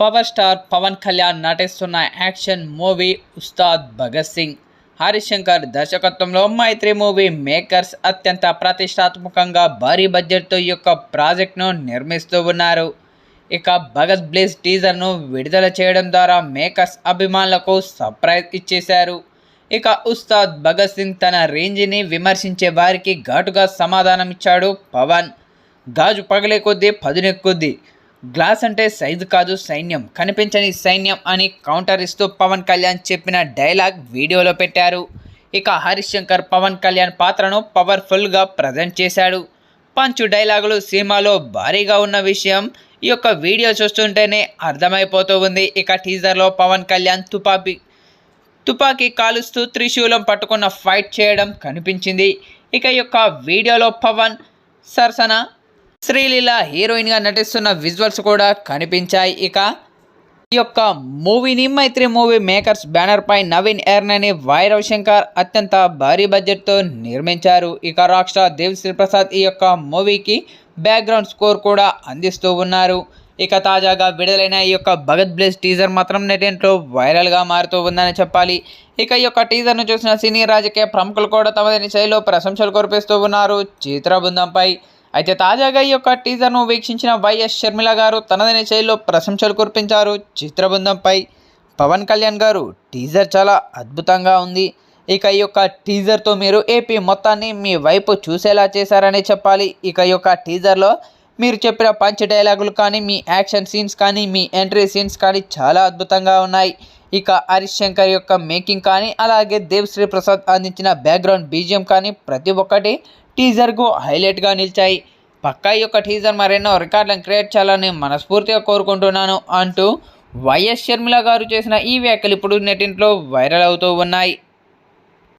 Power star Pawan Kalyan నటిస్తున్న action movie Ustaad Bhagat Singh. Harishankar దర్శకత్వంలో Mythri movie makers అత్యంత ప్రతిష్టాత్మకంగా భారీ బడ్జెట్తో ఈ యొక్క ప్రాజెక్ట్ను నిర్మిస్తూ ఉన్నారు. ఇక భగత్ బ్లేస్ టీజర్ను విడుదల చేయడం ద్వారా మేకర్స్ అభిమానులకు సర్ప్రైజ్ ఇచ్చేశారు. ఇక ఉస్తాద్ భగత్ సింగ్ తన రేంజ్ని విమర్శించే వారికి ఘాటుగా సమాధానం ఇచ్చాడు పవన్. గాజు పగలే కొద్దీ పదునెక్కుద్ది గ్లాస్ అంటే సైజు కాదు సైన్యం. కనిపించని సైన్యం అని కౌంటర్ ఇస్తూ పవన్ కళ్యాణ్ చెప్పిన డైలాగ్ వీడియోలో పెట్టారు. ఇక హరీష్ శంకర్ పవన్ కళ్యాణ్ పాత్రను పవర్ఫుల్గా ప్రజెంట్ చేశాడు. పంచు డైలాగులు సినిమాలో భారీగా ఉన్న విషయం ఈ యొక్క వీడియో చూస్తుంటేనే అర్థమైపోతూ ఉంది. ఇక టీజర్లో పవన్ కళ్యాణ్ తుపాకీ తుపాకీ కాలుస్తూ త్రిశూలం పట్టుకున్న ఫైట్ చేయడం కనిపించింది. ఇక ఈ యొక్క వీడియోలో పవన్ సరసన శ్రీలీల హీరోయిన్గా నటిస్తున్న విజువల్స్ కూడా కనిపించాయి. ఇక ఈ యొక్క మూవీని మైత్రి మూవీ మేకర్స్ బ్యానర్పై నవీన్ ఎర్నని వైరవ్ శంకర్ అత్యంత భారీ బడ్జెట్తో నిర్మించారు. ఇక రాక్ స్టార్ దేవ్ శ్రీప్రసాద్ ఈ యొక్క మూవీకి బ్యాక్గ్రౌండ్ స్కోర్ కూడా అందిస్తూ ఉన్నారు. ఇక తాజాగా విడుదలైన ఈ యొక్క భగత్ బ్లేస్ టీజర్ మాత్రం నెటింట్లో వైరల్గా మారుతూ ఉందని చెప్పాలి. ఇక ఈ యొక్క టీజర్ను చూసిన సినీ రాజకీయ ప్రముఖులు కూడా తమదని శైలిలో ప్రశంసలు కురిపిస్తూ ఉన్నారు. చిత్ర బృందంపై అయితే తాజాగా ఈ యొక్క టీజర్ను వీక్షించిన వైఎస్ షర్మిల గారు తనదైన శైలిలో ప్రశంసలు కురిపించారు. చిత్రబృందంపై పవన్ కళ్యాణ్ గారు టీజర్ చాలా అద్భుతంగా ఉంది. ఇక ఈ యొక్క టీజర్తో మీరు ఏపీ మొత్తాన్ని మీ వైపు చూసేలా చేశారని చెప్పాలి. ఇక ఈ యొక్క టీజర్లో మీరు చెప్పిన పంచ్ డైలాగులు కానీ మీ యాక్షన్ సీన్స్ కానీ మీ ఎంట్రీ సీన్స్ కానీ చాలా అద్భుతంగా ఉన్నాయి. ఇక హరీష్ శంకర్ యొక్క మేకింగ్ కానీ అలాగే దేవ్ శ్రీ ప్రసాద్ అందించిన బ్యాక్గ్రౌండ్ బీజిఎం కానీ ప్రతి ఒక్కటి టీజర్కు హైలైట్గా నిలిచాయి. పక్కా ఈ యొక్క టీజర్ మరెన్నో రికార్డులను క్రియేట్ చేయాలని మనస్ఫూర్తిగా కోరుకుంటున్నాను అంటూ వైఎస్ షర్మిల గారు చేసిన ఈ వ్యాఖ్యలు ఇప్పుడు నెటింట్లో వైరల్ అవుతూ ఉన్నాయి.